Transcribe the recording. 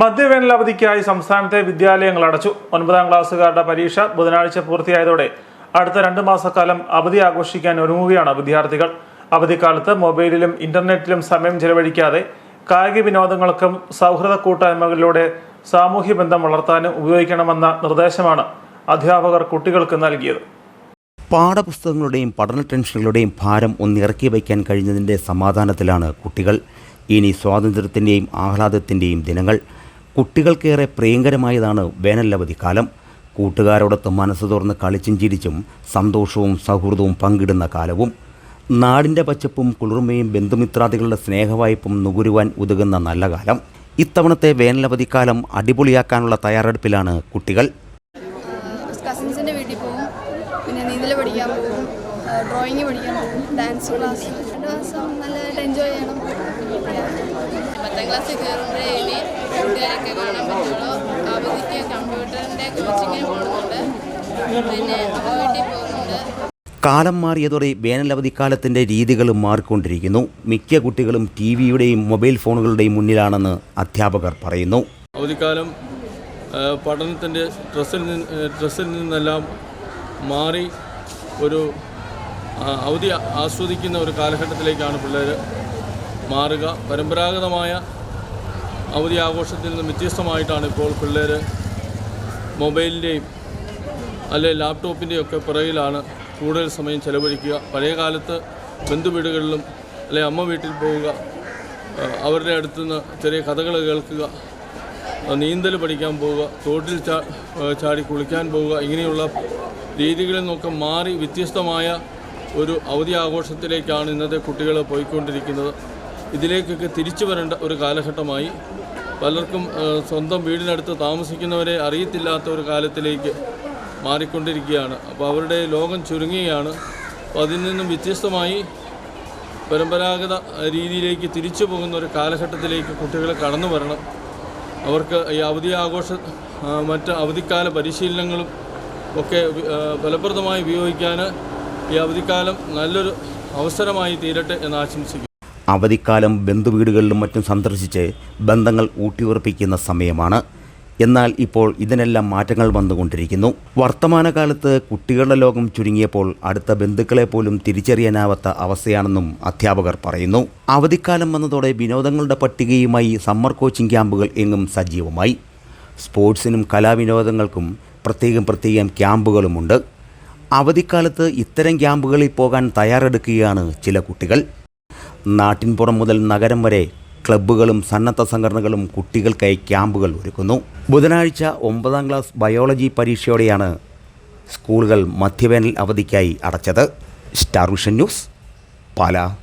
മധ്യവേനൽ അവധിക്കായി സംസ്ഥാനത്തെ വിദ്യാലയങ്ങൾ അടച്ചു. ഒൻപതാം ക്ലാസ്സുകാരുടെ പരീക്ഷ ബുധനാഴ്ച പൂർത്തിയായതോടെ അടുത്ത രണ്ട് മാസക്കാലം അവധി ആഘോഷിക്കാൻ ഒരുങ്ങുകയാണ് വിദ്യാർത്ഥികൾ. അവധിക്കാലത്ത് മൊബൈലിലും ഇന്റർനെറ്റിലും സമയം ചെലവഴിക്കാതെ കായിക വിനോദങ്ങൾക്കും സൗഹൃദ കൂട്ടായ്മകളിലൂടെ സാമൂഹ്യ ബന്ധം വളർത്താനും ഉപയോഗിക്കണമെന്ന നിർദ്ദേശമാണ് അധ്യാപകർ കുട്ടികൾക്ക് നൽകിയത്. പാഠപുസ്തകങ്ങളുടെയും പഠന ടെൻഷനുകളുടെയും ഭാരം ഒന്നിറക്കി വയ്ക്കാൻ കഴിഞ്ഞതിന്റെ സമാധാനത്തിലാണ് കുട്ടികൾ. ഇനി സ്വാതന്ത്ര്യത്തിന്റെയും ആഹ്ലാദത്തിന്റെയും ദിനങ്ങൾ. കുട്ടികൾക്കേറെ പ്രിയങ്കരമായതാണ് വേനലവധി കാലം. കൂട്ടുകാരോടൊത്ത് മനസ്സ് തുറന്ന് കളിച്ചും ചിരിച്ചും സന്തോഷവും സൗഹൃദവും പങ്കിടുന്ന കാലവും. നാടിന്റെ പച്ചപ്പും കുളിർമയും ബന്ധുമിത്രാദികളുടെ സ്നേഹവായ്പും നുകരുവാൻ ഉതകുന്ന നല്ല കാലം. ഇത്തവണത്തെ വേനലവധിക്കാലം അടിപൊളിയാക്കാനുള്ള തയ്യാറെടുപ്പിലാണ് കുട്ടികൾ. കസിൻസിന്റെ വീട്ടിൽ പോകും. പിന്നെ നീന്തൽ പഠിക്കാൻ പോകും. ഡ്രോയിങ് പഠിക്കാൻ പോകും. ഡാൻസ് ക്ലാസ് രണ്ട് മാസം നല്ലതായിട്ട് എൻജോയ് ചെയ്യണം. പത്താം ക്ലാസ്സിൽ കയറുമ്പോഴേ ഇനി കാലം മാറിയതോടെ വേനലവധിക്കാലത്തിന്റെ രീതികളും മാറിക്കൊണ്ടിരിക്കുന്നു. മിക്ക കുട്ടികളും ടി വിയുടെയും മൊബൈൽ ഫോണുകളുടെയും മുന്നിലാണെന്ന് അധ്യാപകർ പറയുന്നു. അവധിക്കാലം പഠനത്തിന്റെ സ്ട്രെസ്സിൽ നിന്ന് സ്ട്രെസ്സിൽ നിന്നെല്ലാം മാറി ഒരു അവധി ആസ്വദിക്കുന്ന ഒരു കാലഘട്ടത്തിലേക്കാണ് പിള്ളേർ മാറുക. പരമ്പരാഗതമായ അവധി ആഘോഷത്തിൽ നിന്ന് വ്യത്യസ്തമായിട്ടാണ് ഇപ്പോൾ പിള്ളേർ മൊബൈലിന്റെയും അല്ലെ ലാപ്ടോപ്പിന്റെയൊക്കെ പിറകിലാണ് കൂടുതൽ സമയം ചെലവഴിക്കുക. പഴയ കാലത്ത് ബന്ധുവീടുകളിലും അല്ലെ അമ്മ വീട്ടിൽ പോവുക അവരുടെ അടുത്തുനിന്ന് ചെറിയ കഥകൾ കേൾക്കുക നീന്തൽ പഠിക്കാൻ പോവുക തോട്ടിൽ ചാടി കുളിക്കാൻ പോവുക ഇങ്ങനെയുള്ള രീതികളിൽ നിന്നൊക്കെ മാറി വ്യത്യസ്തമായ ഒരു അവധി ആഘോഷത്തിലേക്കാണ് ഇന്നത്തെ കുട്ടികൾ പോയിക്കൊണ്ടിരിക്കുന്നത്. ഇതിലേക്കൊക്കെ തിരിച്ചു വരേണ്ട ഒരു കാലഘട്ടമായി. പലർക്കും സ്വന്തം വീടിനടുത്ത് താമസിക്കുന്നവരെ അറിയത്തില്ലാത്ത ഒരു കാലത്തിലേക്ക് മാറിക്കൊണ്ടിരിക്കുകയാണ്. അപ്പോൾ അവരുടെ ലോകം ചുരുങ്ങുകയാണ്. അപ്പോൾ അതിൽ നിന്നും വ്യത്യസ്തമായി പരമ്പരാഗത രീതിയിലേക്ക് തിരിച്ചു പോകുന്ന ഒരു കാലഘട്ടത്തിലേക്ക് കുട്ടികളെ കടന്നു വരണം. അവർക്ക് ഈ അവധി ആഘോഷ മറ്റ് അവധിക്കാല പരിശീലനങ്ങളും ഒക്കെ ഫലപ്രദമായി ഉപയോഗിക്കാൻ ഈ അവധിക്കാലം നല്ലൊരു അവസരമായി തീരട്ടെ എന്ന് ആശംസിക്കുന്നു. അവധിക്കാലം ബന്ധുവീടുകളിലും മറ്റും സന്ദർശിച്ച് ബന്ധങ്ങൾ ഊട്ടിയുറപ്പിക്കുന്ന സമയമാണ് എന്നാൽ ഇപ്പോൾ ഇതിനെല്ലാം മാറ്റങ്ങൾ വന്നുകൊണ്ടിരിക്കുന്നു. വർത്തമാനകാലത്ത് കുട്ടികളുടെ ലോകം ചുരുങ്ങിയപ്പോൾ അടുത്ത ബന്ധുക്കളെ പോലും തിരിച്ചറിയാനാവാത്ത അവസ്ഥയാണെന്നും അധ്യാപകർ പറയുന്നു. അവധിക്കാലം വന്നതോടെ വിനോദങ്ങളുടെ പട്ടികയുമായി സമ്മർ കോച്ചിംഗ് ക്യാമ്പുകൾ എങ്ങും സജീവമായി. സ്പോർട്സിനും കലാവിനോദങ്ങൾക്കും പ്രത്യേകം പ്രത്യേകം ക്യാമ്പുകളുമുണ്ട്. അവധിക്കാലത്ത് ഇത്തരം ക്യാമ്പുകളിൽ പോകാൻ തയ്യാറെടുക്കുകയാണ് ചില കുട്ടികൾ. നാട്ടിൻപുറം മുതൽ നഗരം വരെ ക്ലബ്ബുകളും സന്നദ്ധ സംഘടനകളും കുട്ടികൾക്കായി ക്യാമ്പുകൾ ഒരുക്കുന്നു. ബുധനാഴ്ച ഒമ്പതാം ക്ലാസ് ബയോളജി പരീക്ഷയോടെയാണ് സ്കൂളുകൾ മധ്യവേനൽ അവധിക്കായി അടച്ചത്. Star vision news Pala.